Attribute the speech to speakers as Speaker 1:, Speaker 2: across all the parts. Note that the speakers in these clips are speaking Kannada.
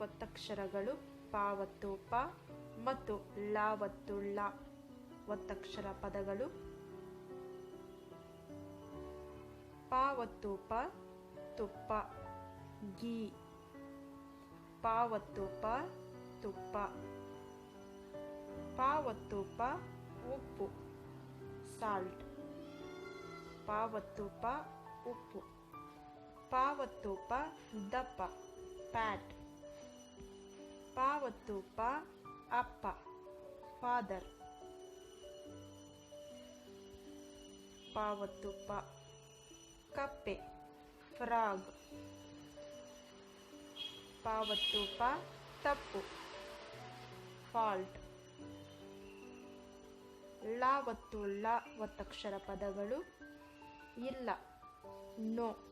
Speaker 1: ಒತ್ತಕ್ಷರಗಳು ಪಾವತ್ತು ಪ ಮತ್ತು ಲ ಒತ್ತಕ್ಷರ ಪದಗಳು. ಪಾವತ್ತು ಪ ತುಪ್ಪ, ಗೀ. ಪಾವತ್ತು ಪ ತುಪ್ಪ. ಪಾವತ್ತು ಉಪ್ಪು, ಸಾಲ್ಟ್. ಪಾವತ್ತು ಪ ಉಪ್ಪು. ಪಾವತ್ತು ಪ ದಪ್ಪ, ಪ್ಯಾಟ್. ಪಾವತ್ತು ಪ ಅಪ್ಪ, ಫಾದರ್. ಪಾವತ್ತು ಪ ಕಪ್ಪೆ, ಫ್ರಾಗ್. ಪಾವತ್ತು ಪ ತಪ್ಪು. ಫಾಲ್ಟ್. ಲಾವತ್ತು ಲ ಒತ್ತಕ್ಷರ ಪದಗಳು ಇಲ್ಲ. ನೋ.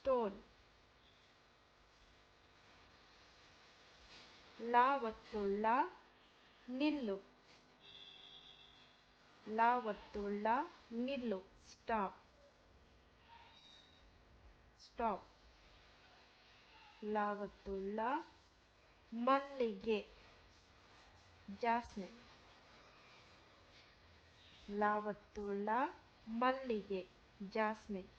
Speaker 1: ಸ್ಟೋನ್ ಲಾವತ್ತು ಲ ನಿಲ್ಲು ಲಾವತ್ತು ಲ ನಿಲ್ಲು ಸ್ಟಾಪ್ ಸ್ಟಾಪ್ ಲಾವತ್ತು ಲ ಮಲ್ಲಿಗೆ ಜಾಸ್ಮಿನ್ ಲಾವತ್ತು ಲ ಮಲ್ಲಿಗೆ ಜಾಸ್ಮಿನ್